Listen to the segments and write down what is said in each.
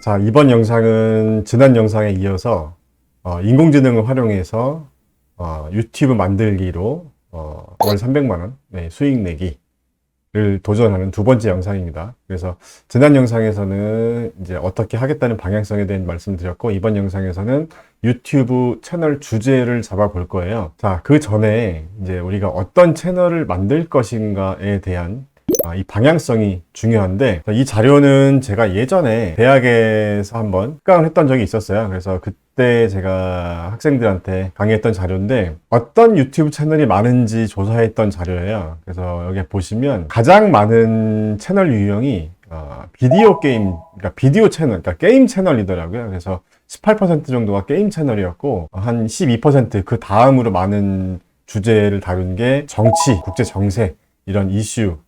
자, 이번 영상은 지난 영상에 이어서 어, 인공지능을 활용해서 어, 유튜브 만들기로 어, 월 300만원 네, 수익 내기를 도전하는 두 번째 영상입니다. 그래서 지난 영상에서는 이제 어떻게 하겠다는 방향성에 대한 말씀드렸고 이번 영상에서는 유튜브 채널 주제를 잡아볼 거예요. 자, 그 전에 이제 우리가 어떤 채널을 만들 것인가에 대한 아, 이 방향성이 중요한데 이 자료는 제가 예전에 대학에서 한번 특강을 했던 적이 있었어요. 그래서 그때 제가 학생들한테 강의했던 자료인데 어떤 유튜브 채널이 많은지 조사했던 자료예요. 그래서 여기 보시면 가장 많은 채널 유형이 어, 비디오 게임, 그러니까 비디오 채널, 그러니까 게임 채널이더라고요. 그래서 18% 정도가 게임 채널이었고 한 12%그 다음으로 많은 주제를 다룬 게 정치, 국제 정세 이런 이슈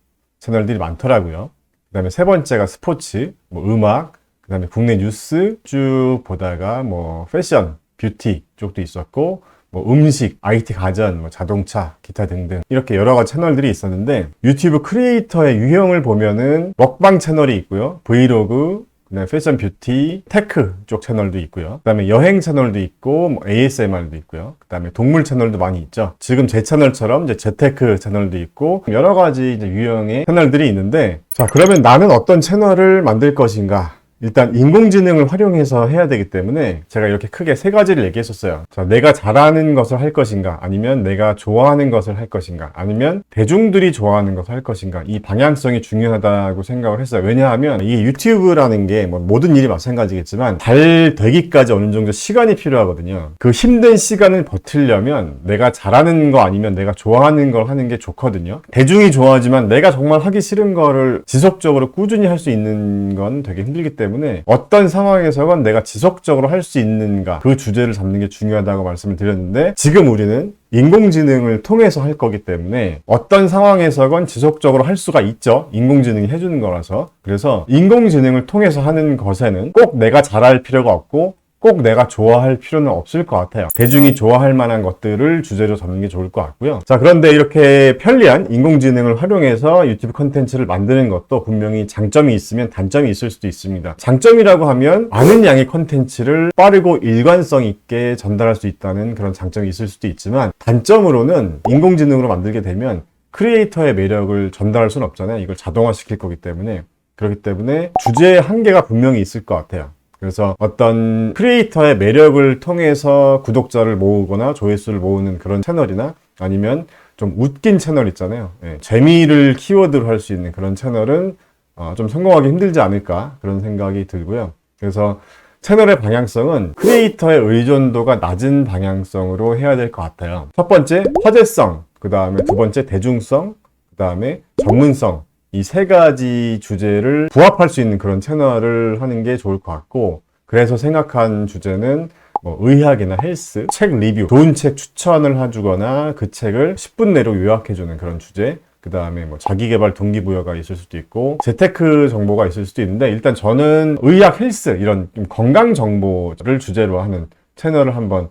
채널들이 많더라고요. 그 다음에 세 번째가 스포츠, 뭐 음악, 그 다음에 국내 뉴스 쭉 보다가 뭐 패션, 뷰티 쪽도 있었고, 뭐 음식, IT 가전, 뭐 자동차, 기타 등등 이렇게 여러 가지 채널들이 있었는데 유튜브 크리에이터의 유형을 보면은 먹방 채널이 있고요. 브이로그, 그다음에 패션 뷰티, 테크 쪽 채널도 있고요. 그다음에 여행 채널도 있고 뭐 ASMR도 있고요. 그다음에 동물 채널도 많이 있죠. 지금 제 채널처럼 이제 재테크 채널도 있고 여러 가지 이제 유형의 채널들이 있는데 자 그러면 나는 어떤 채널을 만들 것인가? 일단 인공지능을 활용해서 해야 되기 때문에 제가 이렇게 크게 세 가지를 얘기했었어요. 자, 내가 잘하는 것을 할 것인가, 아니면 내가 좋아하는 것을 할 것인가, 아니면 대중들이 좋아하는 것을 할 것인가, 이 방향성이 중요하다고 생각을 했어요. 왜냐하면 이 유튜브라는 게 뭐 모든 일이 마찬가지겠지만 잘 되기까지 어느 정도 시간이 필요하거든요. 그 힘든 시간을 버틸려면 내가 잘하는 거 아니면 내가 좋아하는 걸 하는 게 좋거든요. 대중이 좋아하지만 내가 정말 하기 싫은 거를 지속적으로 꾸준히 할 수 있는 건 되게 힘들기 때문에 때문에 어떤 상황에서건 내가 지속적으로 할 수 있는가 그 주제를 잡는 게 중요하다고 말씀을 드렸는데 지금 우리는 인공지능을 통해서 할 거기 때문에 어떤 상황에서건 지속적으로 할 수가 있죠. 인공지능이 해주는 거라서. 그래서 인공지능을 통해서 하는 것에는 꼭 내가 잘할 필요가 없고 꼭 내가 좋아할 필요는 없을 것 같아요. 대중이 좋아할 만한 것들을 주제로 잡는 게 좋을 것 같고요. 자, 그런데 이렇게 편리한 인공지능을 활용해서 유튜브 컨텐츠를 만드는 것도 분명히 장점이 있으면 단점이 있을 수도 있습니다. 장점이라고 하면 많은 양의 컨텐츠를 빠르고 일관성 있게 전달할 수 있다는 그런 장점이 있을 수도 있지만 단점으로는 인공지능으로 만들게 되면 크리에이터의 매력을 전달할 수는 없잖아요. 이걸 자동화시킬 거기 때문에. 그렇기 때문에 주제의 한계가 분명히 있을 것 같아요. 그래서 어떤 크리에이터의 매력을 통해서 구독자를 모으거나 조회수를 모으는 그런 채널이나 아니면 좀 웃긴 채널 있잖아요. 예, 재미를 키워드로 할 수 있는 그런 채널은 어, 좀 성공하기 힘들지 않을까 그런 생각이 들고요. 그래서 채널의 방향성은 크리에이터의 의존도가 낮은 방향성으로 해야 될 것 같아요. 첫 번째, 화제성. 그 다음에 두 번째, 대중성. 그 다음에 전문성. 이 세 가지 주제를 부합할 수 있는 그런 채널을 하는 게 좋을 것 같고 그래서 생각한 주제는 뭐 의학이나 헬스, 책 리뷰, 좋은 책 추천을 해주거나 그 책을 10분 내로 요약해주는 그런 주제 그 다음에 뭐 자기개발 동기부여가 있을 수도 있고 재테크 정보가 있을 수도 있는데 일단 저는 의학 헬스 이런 건강 정보를 주제로 하는 채널을 한번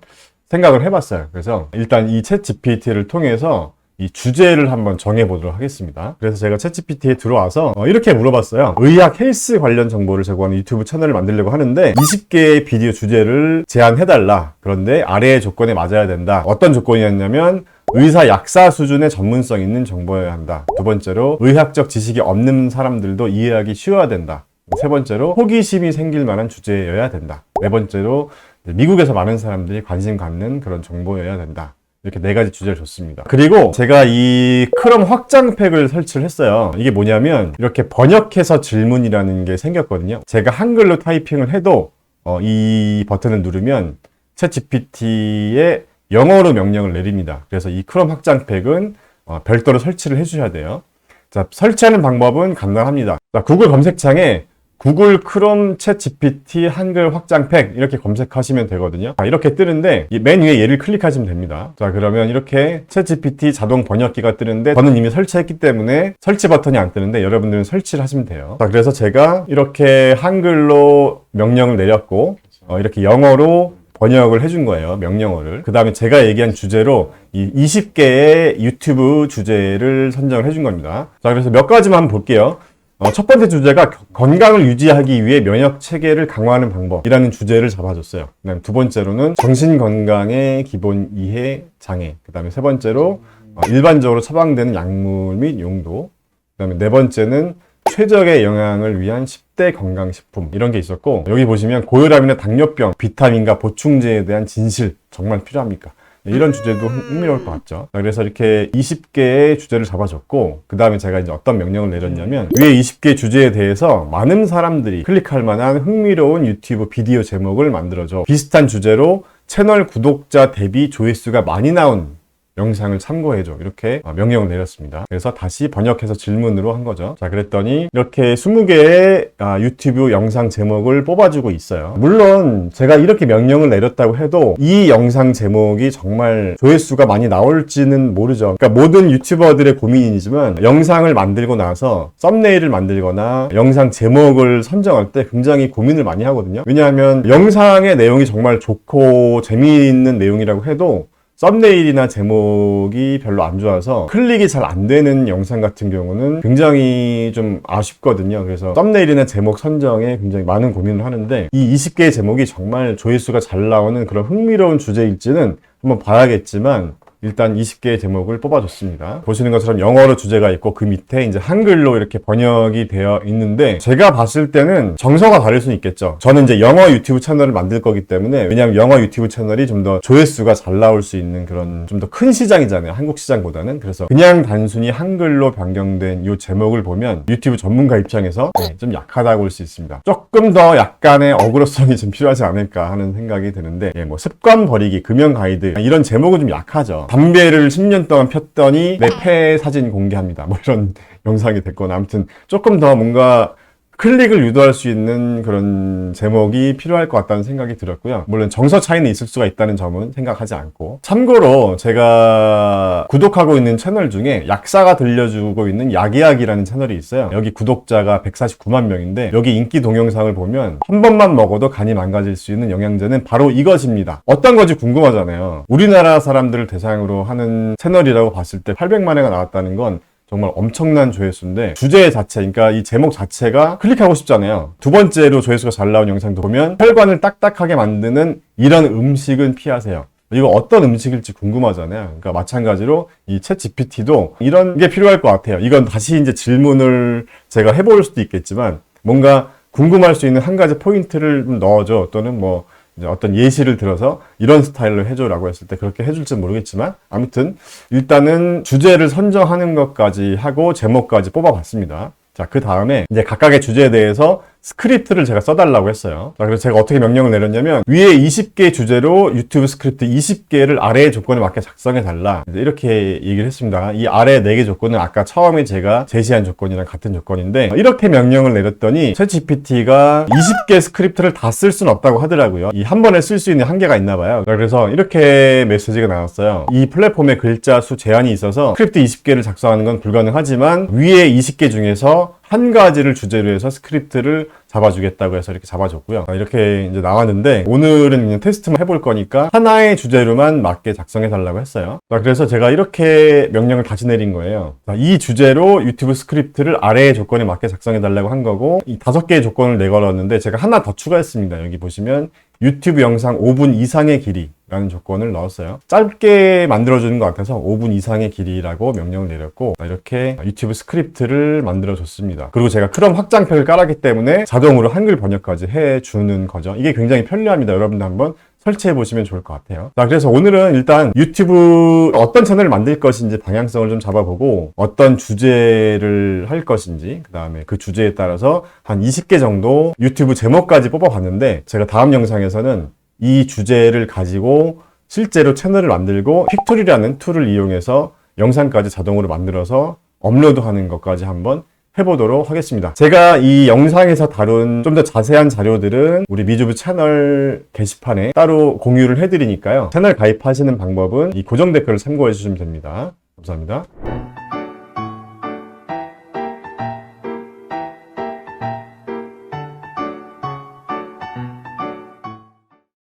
생각을 해봤어요. 그래서 일단 이 챗 GPT를 통해서 이 주제를 한번 정해보도록 하겠습니다. 그래서 제가 챗GPT에 들어와서 어, 이렇게 물어봤어요. 의학 헬스 관련 정보를 제공하는 유튜브 채널을 만들려고 하는데 20개의 비디오 주제를 제안해달라. 그런데 아래의 조건에 맞아야 된다. 어떤 조건이었냐면 의사 약사 수준의 전문성 있는 정보여야 한다. 두 번째로 의학적 지식이 없는 사람들도 이해하기 쉬워야 된다. 세 번째로 호기심이 생길 만한 주제여야 된다. 네 번째로 미국에서 많은 사람들이 관심 갖는 그런 정보여야 된다. 이렇게 네 가지 주제를 줬습니다. 그리고 제가 이 크롬 확장팩을 설치를 했어요. 이게 뭐냐면 이렇게 번역해서 질문이라는 게 생겼거든요. 제가 한글로 타이핑을 해도 어, 이 버튼을 누르면 챗 GPT에 영어로 명령을 내립니다. 그래서 이 크롬 확장팩은 어, 별도로 설치를 해주셔야 돼요. 자, 설치하는 방법은 간단합니다. 자, 구글 검색창에 구글 크롬 챗 GPT 한글 확장팩 이렇게 검색하시면 되거든요. 자, 이렇게 뜨는데 맨 위에 얘를 클릭하시면 됩니다. 자 그러면 이렇게 챗 GPT 자동 번역기가 뜨는데 저는 이미 설치했기 때문에 설치 버튼이 안 뜨는데 여러분들은 설치를 하시면 돼요. 자 그래서 제가 이렇게 한글로 명령을 내렸고 어, 이렇게 영어로 번역을 해준 거예요. 명령어를. 그 다음에 제가 얘기한 주제로 이 20개의 유튜브 주제를 선정을 해준 겁니다. 자, 그래서 몇 가지만 볼게요. 어, 첫 번째 주제가 겨- 건강을 유지하기 위해 면역 체계를 강화하는 방법이라는 주제를 잡아줬어요. 그다음 두 번째로는 정신 건강의 기본 이해 장애. 그다음에 세 번째로 어, 일반적으로 처방되는 약물 및 용도. 그다음에 네 번째는 최적의 영양을 위한 10대 건강식품 이런 게 있었고 여기 보시면 고혈압이나 당뇨병, 비타민과 보충제에 대한 진실 정말 필요합니까? 네, 이런 주제도 흥- 흥미로울 것 같죠. 자, 그래서 이렇게 20개의 주제를 잡아줬고 그 다음에 제가 이제 어떤 명령을 내렸냐면 위에 20개 주제에 대해서 많은 사람들이 클릭할 만한 흥미로운 유튜브 비디오 제목을 만들어줘. 비슷한 주제로 채널 구독자 대비 조회수가 많이 나온 영상을 참고해줘. 이렇게 어, 명령을 내렸습니다. 그래서 다시 번역해서 질문으로 한 거죠. 자, 그랬더니 이렇게 20개의 아, 유튜브 영상 제목을 뽑아주고 있어요. 물론 제가 이렇게 명령을 내렸다고 해도 이 영상 제목이 정말 조회수가 많이 나올지는 모르죠. 그러니까 모든 유튜버들의 고민이지만 영상을 만들고 나서 썸네일을 만들거나 영상 제목을 선정할 때 굉장히 고민을 많이 하거든요. 왜냐하면 영상의 내용이 정말 좋고 재미있는 내용이라고 해도 썸네일이나 제목이 별로 안 좋아서 클릭이 잘 안 되는 영상 같은 경우는 굉장히 좀 아쉽거든요. 그래서 썸네일이나 제목 선정에 굉장히 많은 고민을 하는데 이 20개의 제목이 정말 조회수가 잘 나오는 그런 흥미로운 주제일지는 한번 봐야겠지만 일단 20개의 제목을 뽑아줬습니다. 보시는 것처럼 영어로 주제가 있고 그 밑에 이제 한글로 이렇게 번역이 되어 있는데 제가 봤을 때는 정서가 다를 수는 있겠죠. 저는 이제 영어 유튜브 채널을 만들 거기 때문에 왜냐하면 영어 유튜브 채널이 좀 더 조회수가 잘 나올 수 있는 그런 좀 더 큰 시장이잖아요. 한국 시장보다는. 그래서 그냥 단순히 한글로 변경된 이 제목을 보면 유튜브 전문가 입장에서 네, 좀 약하다고 볼 수 있습니다. 조금 더 약간의 어그로성이 좀 필요하지 않을까 하는 생각이 드는데 예, 뭐 습관 버리기, 금연 가이드 이런 제목은 좀 약하죠. 담배를 10년 동안 폈더니 내 폐 사진 공개합니다. 뭐 이런 영상이 됐거나 아무튼 조금 더 뭔가 클릭을 유도할 수 있는 그런 제목이 필요할 것 같다는 생각이 들었고요. 물론 정서 차이는 있을 수가 있다는 점은 생각하지 않고. 참고로 제가 구독하고 있는 채널 중에 약사가 들려주고 있는 약이약이라는 채널이 있어요. 여기 구독자가 149만 명인데 여기 인기 동영상을 보면 한 번만 먹어도 간이 망가질 수 있는 영양제는 바로 이것입니다. 어떤 건지 궁금하잖아요. 우리나라 사람들을 대상으로 하는 채널이라고 봤을 때 800만 회가 나왔다는 건 정말 엄청난 조회수인데 주제 자체, 그러니까 이 제목 자체가 클릭하고 싶잖아요. 두 번째로 조회수가 잘 나온 영상도 보면 혈관을 딱딱하게 만드는 이런 음식은 피하세요. 이거 어떤 음식일지 궁금하잖아요. 그러니까 마찬가지로 이챗 GPT도 이런 게 필요할 것 같아요. 이건 다시 이제 질문을 제가 해볼 수도 있겠지만 뭔가 궁금할 수 있는 한 가지 포인트를 좀 넣어줘 또는 뭐 어떤 예시를 들어서 이런 스타일로 해줘라고 했을 때 그렇게 해줄지 모르겠지만 아무튼 일단은 주제를 선정하는 것까지 하고 제목까지 뽑아봤습니다. 자, 그 다음에 이제 각각의 주제에 대해서 스크립트를 제가 써달라고 했어요. 자, 그래서 제가 어떻게 명령을 내렸냐면 위에 20개 주제로 유튜브 스크립트 20개를 아래의 조건에 맞게 작성해 달라. 이제 이렇게 얘기를 했습니다. 이 아래 4개 조건은 아까 처음에 제가 제시한 조건이랑 같은 조건인데 이렇게 명령을 내렸더니 챗GPT가 20개 스크립트를 다 쓸 수는 없다고 하더라고요. 이 한 번에 쓸 수 있는 한계가 있나 봐요. 자, 그래서 이렇게 메시지가 나왔어요. 이 플랫폼에 글자 수 제한이 있어서 스크립트 20개를 작성하는 건 불가능하지만 위에 20개 중에서 한 가지를 주제로 해서 스크립트를 잡아주겠다고 해서 이렇게 잡아줬고요. 아, 이렇게 이제 나왔는데 오늘은 그냥 테스트만 해볼 거니까 하나의 주제로만 맞게 작성해 달라고 했어요. 자, 그래서 제가 이렇게 명령을 다시 내린 거예요. 자, 이 주제로 유튜브 스크립트를 아래의 조건에 맞게 작성해 달라고 한 거고 이 다섯 개의 조건을 내걸었는데 제가 하나 더 추가했습니다. 여기 보시면 유튜브 영상 5분 이상의 길이라는 조건을 넣었어요. 짧게 만들어주는 것 같아서 5분 이상의 길이라고 명령을 내렸고 이렇게 유튜브 스크립트를 만들어 줬습니다. 그리고 제가 크롬 확장팩을 깔았기 때문에 자동으로 한글 번역까지 해주는 거죠. 이게 굉장히 편리합니다. 여러분들 한번 설치해 보시면 좋을 것 같아요. 자, 그래서 오늘은 일단 유튜브 어떤 채널을 만들 것인지 방향성을 좀 잡아보고 어떤 주제를 할 것인지 그 다음에 그 주제에 따라서 한 20개 정도 유튜브 제목까지 뽑아봤는데 제가 다음 영상에서는 이 주제를 가지고 실제로 채널을 만들고 픽토리라는 툴을 이용해서 영상까지 자동으로 만들어서 업로드하는 것까지 한번 해보도록 하겠습니다. 제가 이 영상에서 다룬 좀 더 자세한 자료들은 우리 미주부 채널 게시판에 따로 공유를 해드리니까요. 채널 가입하시는 방법은 이 고정 댓글을 참고해 주시면 됩니다. 감사합니다.